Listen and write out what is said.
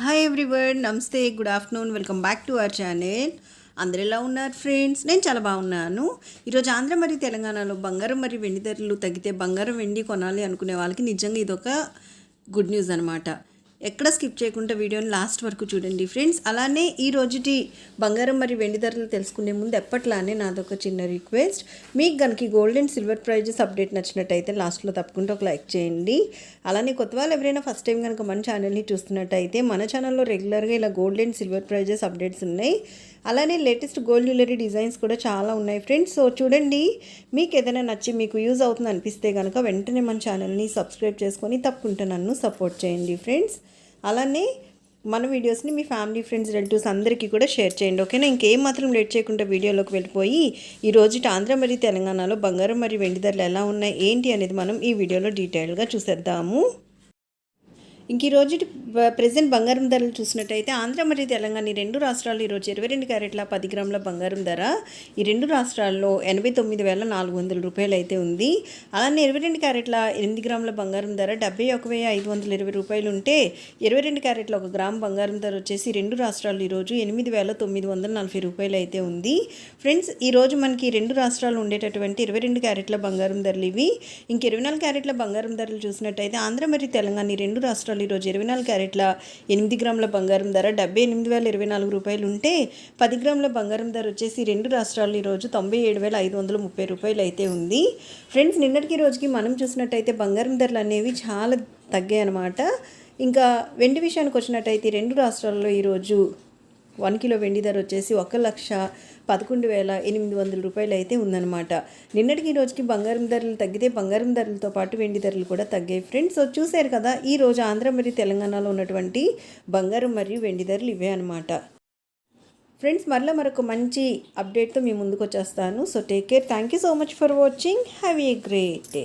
Hi everyone namaste good afternoon welcome back to our channel అందరు ఎలా ఉన్నారు friends నేను చాలా బాగున్నాను. ఈరోజు ఆంధ్ర మరియు తెలంగాణలో బంగారం మరియు వెండి ధరలు తగ్గితే బంగారం వెండి కొనాలి అనుకునే వాళ్ళకి నిజంగా ఇదొక గుడ్ న్యూస్ అనమాట ఎక్కడ స్కిప్ చేయకుండా వీడియోని లాస్ట్ వరకు చూడండి ఫ్రెండ్స్. అలానే ఈ రోజుటి బంగారం మరియు వెండి ధరలు తెలుసుకునే ముందు ఎప్పట్లానే నాదొక చిన్న రిక్వెస్ట్. మీకు కనుక gold and silver prizes update నచ్చినట్టయితే లాస్ట్లో తప్పకుండా ఒక లైక్ చేయండి. అలానే కొత్త వాళ్ళు ఎవరైనా ఫస్ట్ టైం కనుక మన ఛానల్ని చూస్తున్నట్టయితే మన ఛానల్లో రెగ్యులర్గా ఇలా gold and silver prizes updates ఉన్నాయి. అలానే లేటెస్ట్ గోల్డ్ జ్యువెలరీ డిజైన్స్ కూడా చాలా ఉన్నాయి ఫ్రెండ్స్. సో చూడండి మీకు ఏదైనా నచ్చి మీకు యూజ్ అవుతుంది అనిపిస్తే కనుక వెంటనే మన ఛానల్ని సబ్స్క్రైబ్ చేసుకొని తప్పకుండా నన్ను సపోర్ట్ చేయండి ఫ్రెండ్స్. అలానే మన వీడియోస్ని మీ ఫ్యామిలీ ఫ్రెండ్స్ రిలేటివ్స్ అందరికీ కూడా షేర్ చేయండి ఓకేనా? ఇంకేం మాత్రం లేట్ చేయకుండా వీడియోలోకి వెళ్ళిపోయి ఈ రోజు ఆంధ్ర మరియు తెలంగాణలో బంగారం మరియు వెండి ధరలు ఎలా ఉన్నాయి ఏంటి అనేది మనం ఈ వీడియోలో డీటెయిల్గా చూసేద్దాము. ఇంక ఈ రోజు ప్రజెంట్ బంగారం ధరలు చూసినట్టయితే ఆంధ్ర మరియు తెలంగాణ ఈ రెండు రాష్ట్రాలు ఈరోజు ఇరవై రెండు క్యారెట్ల పది గ్రాముల బంగారం ధర. ఈ రెండు రాష్ట్రాల్లో ఎనభై తొమ్మిది వేల నాలుగు వందల రూపాయలు అయితే ఉంది. అలానే ఇరవై రెండు క్యారెట్ల ఎనిమిది గ్రాముల బంగారం ధర డెబ్బై ఒక వెయ్యి ఐదు వందల ఇరవై రూపాయలు ఉంటే ఇరవై రెండు క్యారెట్ల ఒక గ్రామ్ బంగారం ధర వచ్చేసి రెండు రాష్ట్రాలు ఈరోజు ఎనిమిది వేల తొమ్మిది వందల నలభై రూపాయలు అయితే ఉంది. ఫ్రెండ్స్ ఈరోజు మనకి రెండు రాష్ట్రాలు ఉండేటటువంటి ఇరవై రెండు క్యారెట్ల బంగారం ధరలు ఇవి. ఇంక ఇరవై నాలుగు క్యారెట్ల బంగారం ధరలు చూసినట్టయితే ఆంధ్ర మరియు తెలంగాణ ఈ రెండు రాష్ట్రాలు ఈరోజు ఇరవై నాలుగు క్యారెట్ల ఎనిమిది గ్రాముల బంగారం ధర డెబ్బై ఎనిమిది వేల ఇరవై నాలుగు రూపాయలు ఉంటే పది గ్రాముల బంగారం ధర వచ్చేసి రెండు రాష్ట్రాలు ఈరోజు తొంభై ఏడు వేల ఐదు వందల ముప్పై రూపాయలు అయితే ఉంది. ఫ్రెండ్స్ నిన్నటికి రోజుకి మనం చూసినట్టయితే బంగారం ధరలు అనేవి చాలా తగ్గాయి అన్నమాట. ఇంకా వెండి విషయానికి వచ్చినట్టయితే రెండు రాష్ట్రాల్లో ఈరోజు వన్ కిలో వెండి ధర వచ్చేసి ఒక లక్ష పదకొండు వేల ఎనిమిది వందల రూపాయలు అయితే ఉందన్నమాట. నిన్నటికి ఈ రోజుకి బంగారం ధరలు తగ్గితే బంగారం ధరలతో పాటు వెండి ధరలు కూడా తగ్గాయి. ఫ్రెండ్స్ సో చూశారు కదా ఈ రోజు ఆంధ్ర మరియు తెలంగాణలో ఉన్నటువంటి బంగారం మరియు వెండి ధరలు ఇవే అనమాట ఫ్రెండ్స్ మరలా మరొక మంచి అప్డేట్తో మీ ముందుకు వచ్చేస్తాను. So take care thank you so much for watching have a great day